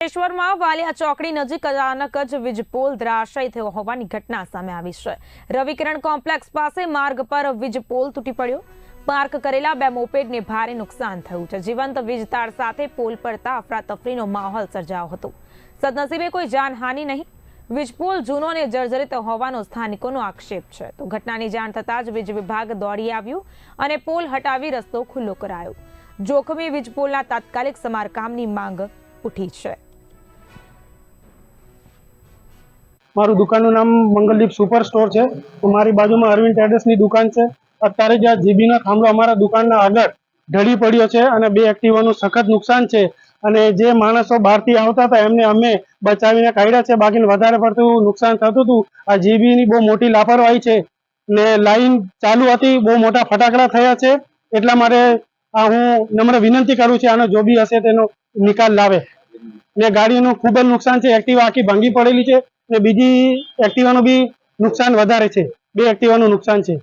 અંકલેશ્વરમાં વાલિયા ચોકડી નજીક અચાનક જ વીજપોલ ધરાશયી થયો હોવાની ઘટના સામે આવી છે. રવિકરણ કોમ્પ્લેક્સ પાસે માર્ગ પર વીજપોલ તૂટી પડ્યો. પાર્ક કરેલા બે મોપેડને ભારે નુકસાન થયું છે. જીવંત વીજતાર સાથે પોલ પડતા અફરાતફરીનો માહોલ સર્જાયો હતો. સદનસીબે કોઈ જાનહાનિ નહીં. વીજપોલ જૂનો અને જર્જરિત હોવાનો સ્થાનિકોનો આક્ષેપ છે. તો ઘટનાની જાણ થતાં જ વીજ વિભાગ દોડી આવ્યું અને પોલ હટાવી રસ્તો ખુલ્લો કરાયો. જોખમી વીજપોલના તાત્કાલિક સમારકામની માંગ ઉઠી છે. મારું દુકાનનું નામ મંગલદીપ સુપર સ્ટોર છે. મારી બાજુમાં અરવિંદ ટ્રેડર્સની દુકાન છે. અત્યારે જે આ જીબીનો થાંભલો અમારા દુકાનના આગળ ઢળી પડ્યો છે અને બે એક્ટિવાનું સખત નુકસાન છે. અને જે માણસો બહારથી આવતા હતા, એમને અમે બચાવીને કાઢ્યા છે. બાકી વધારે પડતું નુકસાન થતું હતું. આ જીબીની બહુ મોટી લાપરવાહી છે. ને લાઈન ચાલુ હતી, બહુ મોટા ફટાકડા થયા છે. એટલા માટે આ હું નમ્ર વિનંતી કરું છું, આનો જો બી હશે તેનો નિકાલ લાવે. ને ગાડીનું ખૂબ જ નુકસાન છે. એક્ટિવા આખી ભાંગી પડેલી છે. ને બીજી એક્ટિવાનું બી નુકસાન વધારે છે. બે એક્ટિવાનું નુકસાન છે.